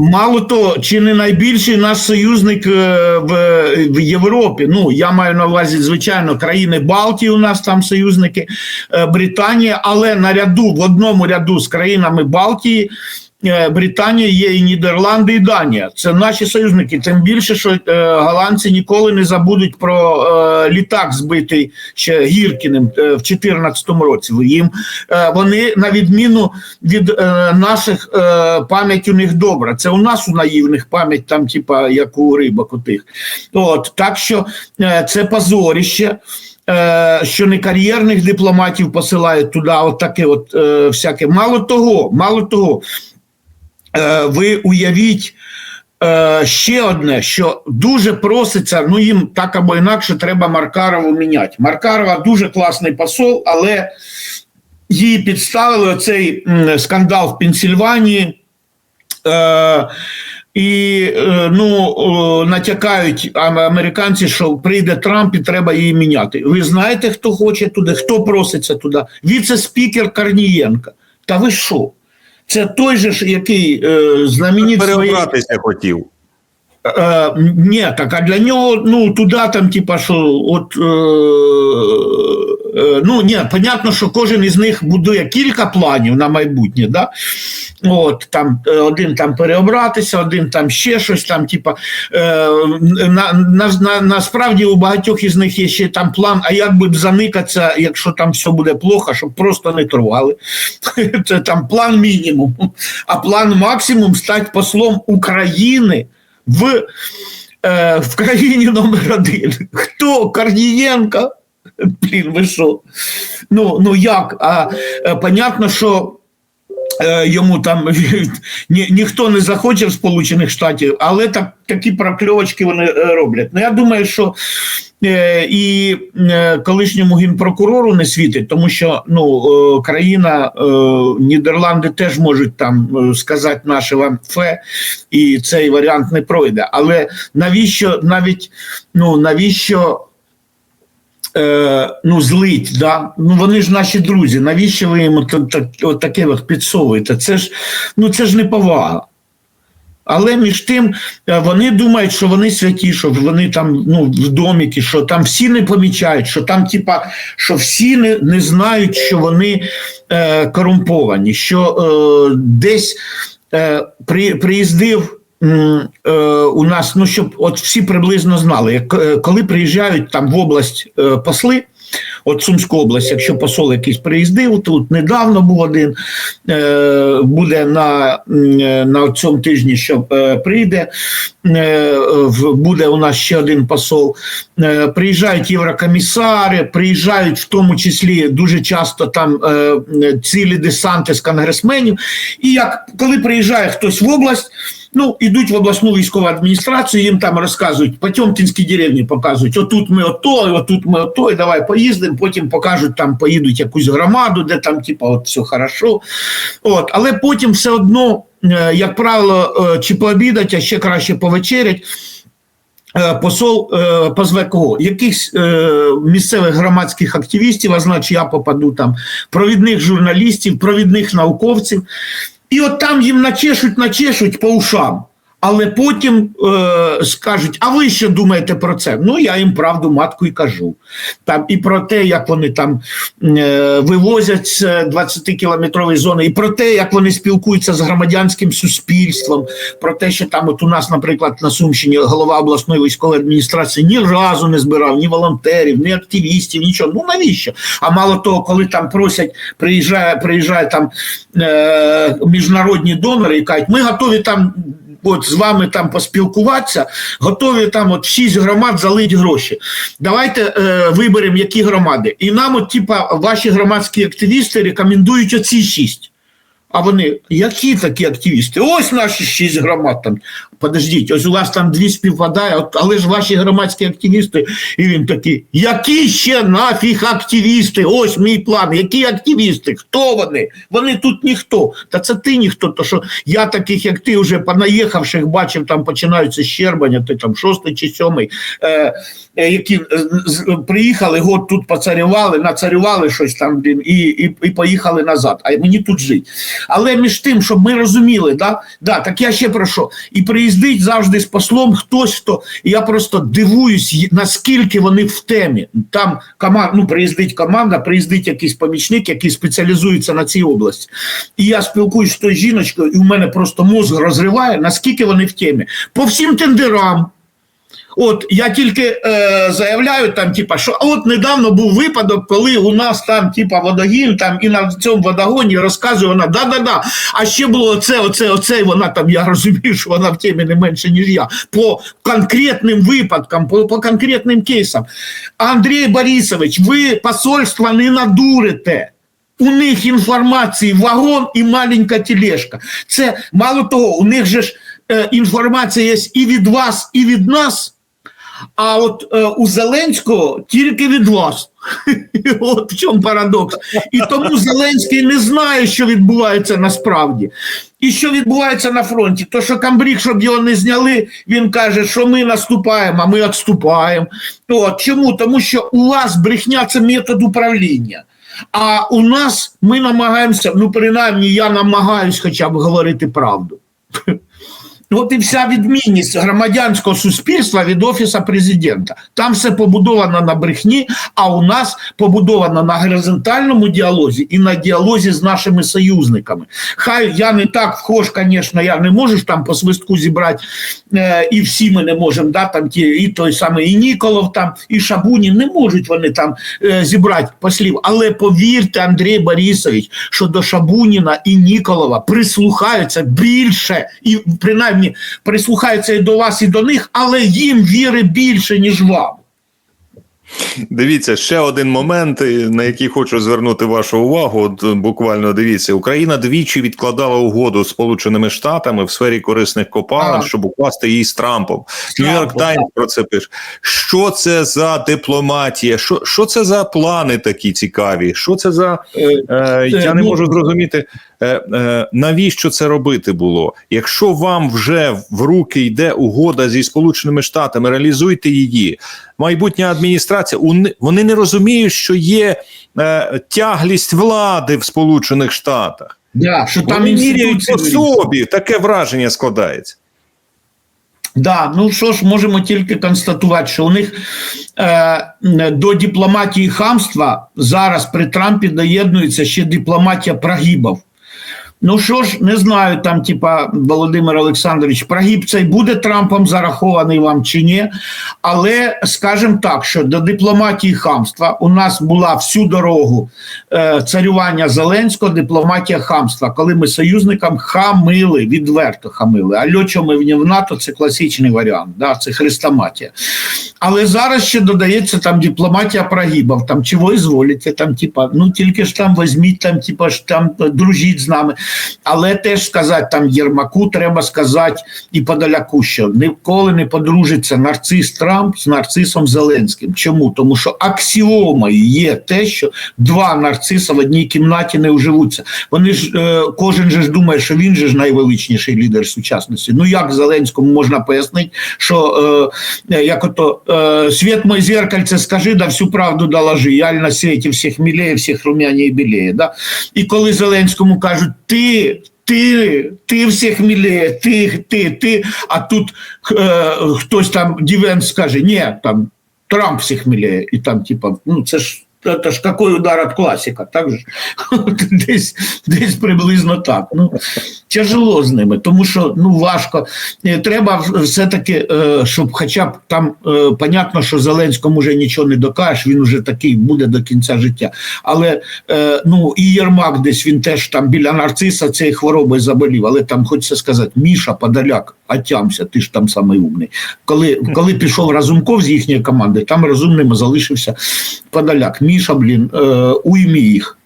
Мало того, чи не найбільший наш союзник е, в, в Європі. Ну я маю на увазі, звичайно, країни Балтії. У нас там союзники е, Британія, але наряду в одному ряду з країнами Балтії. Е, Британія є і Нідерланди, і Данія. Це наші союзники. Тим більше, що е, голландці ніколи не забудуть про е, літак, збитий ще Гіркіним е, в 2014 році. Їм е, вони на відміну від е, наших е, пам'ять у них добра. Це у нас у наївних пам'ять, там, типа як у рибок у тих. От так що е, це позоріще. е, Що не кар'єрних дипломатів посилають туди, от таке, от е, всяке. Мало того, мало того, ви уявіть е, ще одне, що дуже проситься, ну їм так або інакше треба Маркарову міняти. Маркарова дуже класний посол, але її підставили оцей скандал в Пенсільванії. Е, і е, ну, натякають американці, що прийде Трамп і треба її міняти. Ви знаєте, хто хоче туди, хто проситься туди? Віце-спікер Корнієнка. Та ви що? Це той же ж, який е, своєю... Переобратися хотів. Ні, так а для нього, ну, туди там, типа, що от. Е, е, ну, ні, понятно, що кожен із них будує кілька планів на майбутнє, да? От, там, е, один там переобратися, один там ще щось там, типа, е, на, на, на, насправді у багатьох із них є ще там план, а як би б заникатися, якщо там все буде плохо, щоб просто не торгували. Це там план мінімум. А план максимум стати послом України в, е, в країні номер один. Хто? Корнієнка? Блін, ви що? Ну, ну як? А, е, понятно, що йому там ні, ніхто не захоче в Сполучених Штатів, але так, такі прокльовочки вони е, роблять. Ну, я думаю, що е, і е, колишньому генпрокурору не світить, тому що ну, е, країна, е, Нідерланди теж можуть там е, сказати наше вам фе, і цей варіант не пройде. Але навіщо навіть ну навіщо? Е, ну, злить, да? ну вони ж наші друзі. Навіщо ви їм от, от, от таке от підсовуєте? Це ж, ну, це ж не повага. Але між тим е, вони думають, що вони святі, що вони там ну, в доміки, що там всі не помічають, що там, типа, що всі не, не знають, що вони е, корумповані, що е, десь е, при, приїздив. Е, У нас, ну щоб от всі приблизно знали, е, коли приїжджають там в область е, посли, от Сумську область, якщо посол якийсь приїздив, тут недавно був один, буде на, на цьому тижні, що прийде, буде у нас ще один посол. Приїжджають єврокомісари, приїжджають в тому числі дуже часто там цілі десанти з конгресменів. І як коли приїжджає хтось в область, ну ідуть в обласну військову адміністрацію, їм там розказують Потьомкінські деревні, показують, отут ми ото, отут ми ото, і давай поїздимо. Потім покажуть, там поїдуть якусь громаду, де там, типа, от все хорошо. От, але потім все одно, е, як правило, е, чи пообідать, а ще краще повечерять. Е, Посол позве кого? Якихось місцевих громадських активістів, а значить, я попаду там, провідних журналістів, провідних науковців. І от там їм начешуть, начешуть по ушам. Але потім е, скажуть: а ви що думаєте про це? Ну, я їм правду матку і кажу. Там і про те, як вони там е, вивозять з 20-кілометрової зони, і про те, як вони спілкуються з громадянським суспільством, про те, що там, от у нас, наприклад, на Сумщині голова обласної військової адміністрації ні разу не збирав ні волонтерів, ні активістів, нічого. Ну навіщо? А мало того, коли там просять, приїжджає, приїжджає там е, міжнародні донори і кажуть, ми готові там. От з вами там поспілкуватися, готові там от шість громад залить гроші. Давайте е, виберемо, які громади. І нам, от, типа, ваші громадські активісти рекомендують оці шість. А вони, які такі активісти? Ось наші шість громад там. Подождіть, ось у вас там дві співпадає, але ж ваші громадські активісти. І він такий, які ще нафіг активісти? Ось мій план. Які активісти? Хто вони? Вони тут ніхто. Та це ти ніхто. То що я таких, як ти, вже понаїхавших бачив, там починаються щербання, ти там шостий чи сьомий, е, е, які е, приїхали, год тут поцарювали, нацарювали щось там і, і, і поїхали назад. А мені тут жити. Але між тим, щоб ми розуміли, да, да, так я ще про що. І приїздить завжди з послом хтось, хто. Я просто дивуюсь, наскільки вони в темі. Там команда, ну, приїздить команда, приїздить якийсь помічник, який спеціалізується на цій області. І я спілкуюсь з тою жіночкою, і у мене просто мозг розриває, наскільки вони в темі. По всім тендерам. От я тільки е, заявляю там, типа, що от недавно був випадок, коли у нас там, типа, водогін, там і на цьому водогоні розказує вона, да-да-да. А ще було оце, оце, оце, і вона там, я розумію, що вона в темі не менше, ніж я. По конкретним випадкам, по, по конкретним кейсам. Андрій Борисович, ви посольство не надурите. У них інформації вагон і маленька тележка. Це мало того, у них же ж е, інформація є і від вас, і від нас. А от е, у Зеленського тільки від вас. От в чому парадокс. І тому Зеленський не знає, що відбувається насправді. І що відбувається на фронті. То, що Камбрік, щоб його не зняли, він каже, що ми наступаємо, а ми відступаємо. От, чому? Тому що у вас брехня це метод управління. А у нас ми намагаємося, ну принаймні я намагаюсь хоча б говорити правду. От і вся відмінність громадянського суспільства від офісу президента. Там все побудовано на брехні, а у нас побудовано на горизонтальному діалозі і на діалозі з нашими союзниками. Хай я не так вхож, звісно, я не можу там по свистку зібрати, е, і всі ми не можемо, да, там ті, і той самий і Ніколов, там, і Шабунін, не можуть вони там е, зібрати послів. Але повірте, Андрій Борисович, що до Шабуніна і Ніколова прислухаються більше, і принаймні прислухаються і до вас, і до них, але їм віри більше, ніж вам. Дивіться, ще один момент, е, на який хочу звернути вашу увагу. От е, буквально дивіться, Україна двічі відкладала угоду з Сполученими Штатами в сфері корисних копалин, щоб укласти її з Трампом. Нью-Йорк Таймс про це пише. Що це за дипломатія? Що, що це за плани такі цікаві? Що це за е, я не ну, можу зрозуміти, е, е, навіщо це робити було? Якщо вам вже в руки йде угода зі Сполученими Штатами, реалізуйте її. Майбутня адміністрація вони не розуміють, що є е, тяглість влади в Сполучених Штатах. Да, що там Вони міряють по собі. Таке враження складається. Да, ну що ж, можемо тільки констатувати, що у них е, до дипломатії хамства зараз при Трампі доєднується ще дипломатія прогибів. Ну що ж, не знаю, там, типа Володимир Олександрович, прогиб цей буде Трампом зарахований вам чи ні. Але скажімо так, що до дипломатії хамства у нас була всю дорогу е, царювання Зеленського, дипломатія хамства, коли ми союзникам хамили, відверто хамили. А льочами в НАТО це класичний варіант, да, це хрестоматія. Але зараз ще додається там дипломатія прогибів, там чого ви зволите, там, типа, ну тільки ж там візьміть, там, типа ж там дружіть з нами. Але теж сказати там Єрмаку, треба сказати і Подоляку, що ніколи не подружиться нарцис Трамп з нарцисом Зеленським. Чому? Тому що аксіомою є те, що два нарциса в одній кімнаті не уживуться. Вони ж е, кожен же ж думає, що він же ж найвеличніший лідер сучасності. Ну як Зеленському можна пояснити, що е, е, як ото е, світ мой зеркальце, скажи, да всю правду доложи. Я на світі всіх мілеє, всіх рум'яні і білеє. Да? І коли Зеленському кажуть, ти. Ти, ти всіх міліє, ти, ти, ти, а тут е, хтось там Дівен скаже, ні, там Трамп всіх міліє, і там, типа, ну це ж це ж такий удар від класика, так же? десь, десь приблизно так. Ну, тяжело з ними, тому що ну важко. Е, Треба все-таки, е, щоб хоча б там е, понятно, що Зеленському вже нічого не докажеш, він вже такий буде до кінця життя. Але ну і Єрмак десь він теж там біля нарциса цієї хвороби заболів. Але там хочеться сказати, Міша Подоляк, отямся, ти ж там самий умний. Коли, коли пішов Разумков з їхньої команди, там розумним залишився Подоляк. Міша, блін, е, уймі їх.